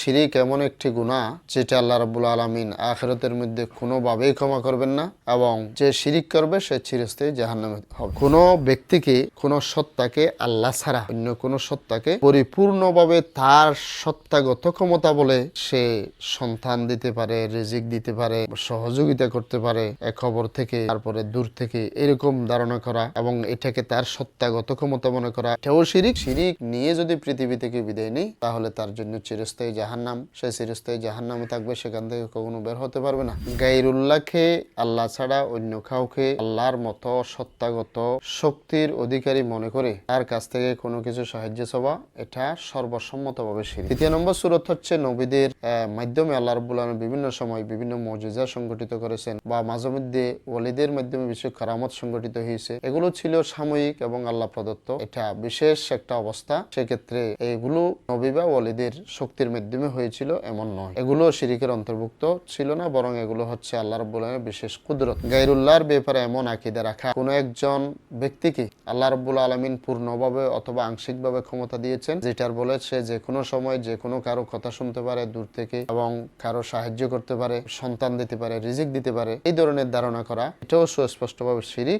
শিরিক এমন একটি গুনাহ যেটা আল্লাহ রাব্বুল আলামিন আখিরাতের মধ্যে কোনোভাবেই ক্ষমা করবেন না এবং যে শিরিক করবে সে চিরস্থায়ী জাহান্নামে হবে। কোনো ব্যক্তিকে, কোনো সত্তাকে আল্লাহ ছাড়া অন্য কোনো সত্তাকে পরিপূর্ণভাবে তার সত্তাগত ক্ষমতা বলে সে সন্তান দিতে পারে, রিজিক দিতে পারে, সহযোগিতা করতে পারে এক খবর থেকে, তারপরে দূর থেকে এরকম ধারণা করা এবং এটাকে তার সত্তাগত ক্ষমতা মনে করা। এটাও শিরিক। শিরিক নিয়ে যদি পৃথিবী থেকে বিদায় নেই, তাহলে তার জন্য চিরস্থায়ী জাহান্নাম, সে চিরস্থায়ী জাহান্নামে থাকবে, সেখান থেকে কখনো বের হতে পারবে না। গাইরুল্লাহকে আল্লাহ ছাড়া অন্য কাউকে আল্লাহর মতো সত্তাগত শক্তির অধিকারী মনে করে তার কাছ থেকে কোনো কিছু সাহায্য চাওয়া, এটা সর্বসম্মতভাবে শিরিক। তৃতীয় নম্বর সুরত হচ্ছে নবীদের মাধ্যমে আল্লাহ আলম বিভিন্ন সময় বিভিন্ন মৌজিজা সংগঠিত করেছেন বা মাঝে মধ্যে ওলিদের মাধ্যমে বিশেষ কারামত সংগঠিত হয়েছে। এগুলো ছিল সাময়িক এবং আল্লাহ প্রদত্ত। এটা বিশেষ একটা অবস্থা। সেক্ষেত্রে এগুলো নবী বা ওলিদের শক্তির মাধ্যমে হয়েছিল এমন নয়। এগুলো শিরিকের অন্তর্ভুক্ত ছিল না, বরং এগুলো হচ্ছে আল্লাহ রব্বুল আলমের বিশেষ কুদরত। গাইরুল্লাহর ব্যাপারে এমন আকিদা রাখা, কোনো একজন ব্যক্তিকে আল্লাহ রব্বুল আলমিন পূর্ণভাবে অথবা আংশিকভাবে ক্ষমতা দিয়েছেন, যেটার বলে সে যে কোনো সময় যে কোনো কারও কথা শুনতে পারে দূর থেকে এবং কারও সাহায্য করতে পারে, সন্তান দিতে পারে, রিজিক দিতে পারে, এই ধরনের ধারণা করা, এটাও সুস্পষ্টভাবে শিরিক।